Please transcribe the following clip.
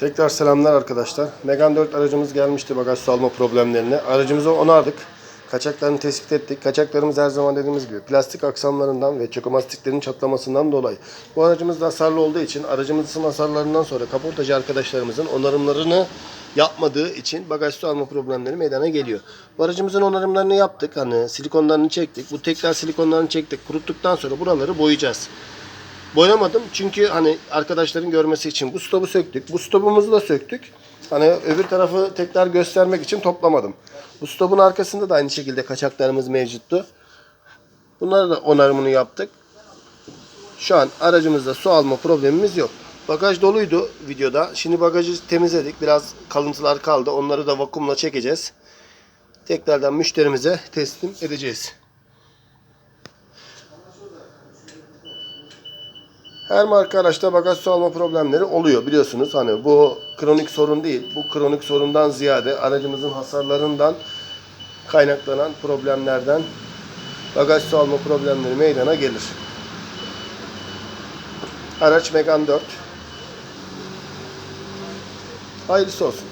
Tekrar selamlar arkadaşlar. Megan 4 aracımız gelmişti bagaj su alma problemlerine. Aracımızı onardık. Kaçaklarını tespit ettik. Kaçaklarımız her zaman dediğimiz gibi plastik aksamlarından ve çökomastiklerin çatlamasından dolayı. Bu aracımız da hasarlı olduğu için aracımızın hasarlarından sonra kaportacı arkadaşlarımızın onarımlarını yapmadığı için bagaj su alma problemleri meydana geliyor. Bu aracımızın onarımlarını yaptık. Hani silikonlarını çektik. Bu tekrar silikonlarını çektik. Kuruttuktan sonra buraları boyayacağız. Boyamadım çünkü hani arkadaşların görmesi için bu stopu söktük. Bu stopumuzu da söktük. Hani öbür tarafı tekrar göstermek için toplamadım. Bu stopun arkasında da aynı şekilde kaçaklarımız mevcuttu. Bunları da onarımını yaptık. Şu an aracımızda su alma problemimiz yok. Bagaj doluydu videoda. Şimdi bagajı temizledik. Biraz kalıntılar kaldı. Onları da vakumla çekeceğiz. Tekrardan müşterimize teslim edeceğiz. Her marka araçta bagaj su alma problemleri oluyor biliyorsunuz. Hani bu kronik sorun değil. Bu kronik sorundan ziyade aracımızın hasarlarından kaynaklanan problemlerden bagaj su alma problemleri meydana gelir. Araç Megane 4. Hayırlısı olsun.